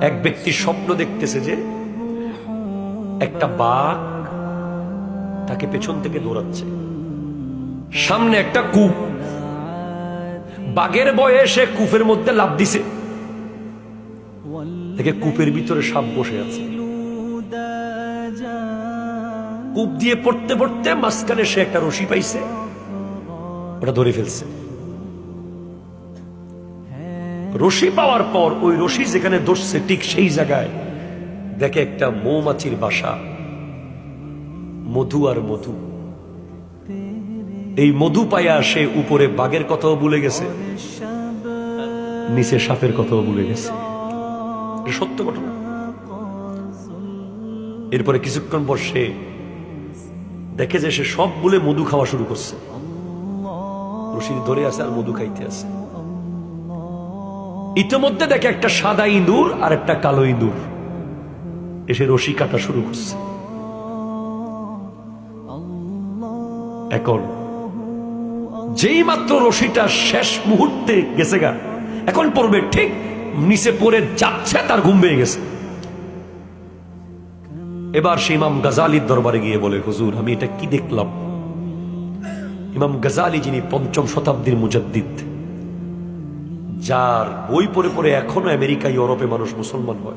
এক ব্যক্তি স্বপ্ন দেখতেছে যে একটা বাঘ তাকে পেছন থেকে দৌড়াচ্ছে। সামনে একটা কূপ। বাঘের বয়সে কূপের মধ্যে লাভ দিছে। দেখে কূপের ভিতরে সাপ বসে আছে। কূপ দিয়ে পড়তে পড়তে মাঝখানে সে একটা রশি পাইছে। ওটা ধরে ফেলছে। রশি পাওয়ার পর ওই রশি যেখানে ধরছে ঠিক সেই জায়গায়। দেখে একটা মৌমাছির বাসা। মধু আর মধু। এই মধু পায়া সে উপরে বাঘের কথাও ভুলে গেছে। নিচে সাপের কথাও ভুলে গেছে। সত্য ঘটনা। এরপরে কিছুক্ষণ পর সে দেখে যে সে সব বলে মধু খাওয়া শুরু করছে। রশিদ ধরে আছে আর মধু খাইতে আছে। ইতিমধ্যে দেখে একটা সাদা ইঁদুর আর একটা কালো ইঁদুর। এসে রশি কাটা শুরু করছে। এখন যেই মাত্র রশিটা শেষ মুহূর্তে গেছে গা, এখন পড়বে ঠিক নিচে পড়ে যাচ্ছে, তার ঘুম ভেঙে গেছে। এবার সে ইমাম গাজালির দরবারে গিয়ে বলে, হুজুর, আমি এটা কি দেখলাম? ইমাম গাজালি যিনি পঞ্চম শতাব্দীর মুজাদ্দিদ যার বই পড়ে পড়ে এখনও আমেরিকা ইউরোপে মানুষ মুসলমান হয়।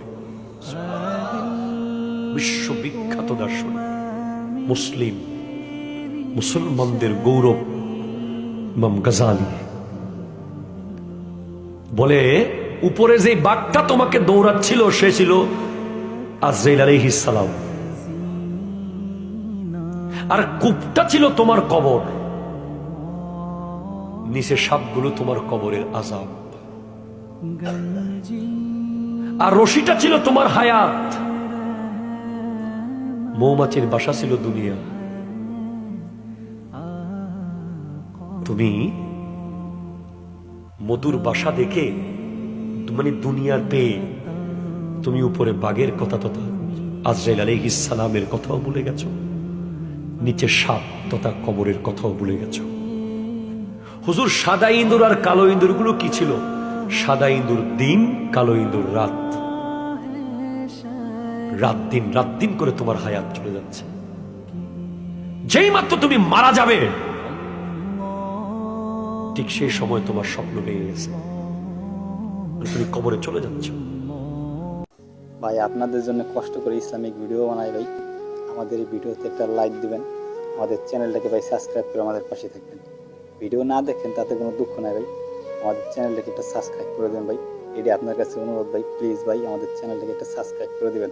বিশ্ববিখ্যাত দার্শনিক, মুসলিম, মুসলমানদের গৌরব ইমাম গাজালি। বলে, উপরে যে বাঘটা তোমাকে দৌড়াচ্ছিল, সে ছিল আজরাইল আলাইহিস সালাম। আর কূপটা ছিল তোমার কবর। নিচে সাপগুলো তোমার কবরের আজাব। আর রশিটা ছিল তোমার হায়াত। মৌমাছির বাসা ছিল দুনিয়া। তুমি মধুর বাসা দেখে মানে দুনিয়ার পেয়ে তুমি উপরে বাঘের কথা তথা আজরাইল আলাইহিস সালামের কথাও ভুলে গেছো। নিচে সাপ তথা কবরের কথাও ভুলে গেছো। হুজুর সাদা ইঁদুর আর কালো ইঁদুরগুলো কি ছিল? সাদা ইঁদুর দিন, কালো ইঁদুর রাত। রাত দিন রাত দিন করে তোমার হায়াত চলে যাচ্ছে। যেই মাত্র তুমি মারা যাবে, ঠিক সেই সময় তোমার স্বপ্ন ভেঙে গেছে। তুমি কবরে চলে যাচ্ছ। ভাই, আপনাদের জন্য কষ্ট করে ইসলামিক ভিডিও বানাই ভাই। আমাদের এই ভিডিওতে একটা লাইক দিবেন। আমাদের চ্যানেলটাকে ভাই সাবস্ক্রাইব করে আমাদের পাশে থাকবেন। ভিডিও না দেখেন তাতে কোনো দুঃখ নাই ভাই। আমাদের চ্যানেলটাকে একটা সাবস্ক্রাইব করে দেবেন ভাই। এটি আপনার কাছে অনুরোধ ভাই। প্লিজ ভাই, আমাদের চ্যানেলটাকে একটা সাবস্ক্রাইব করে দিবেন।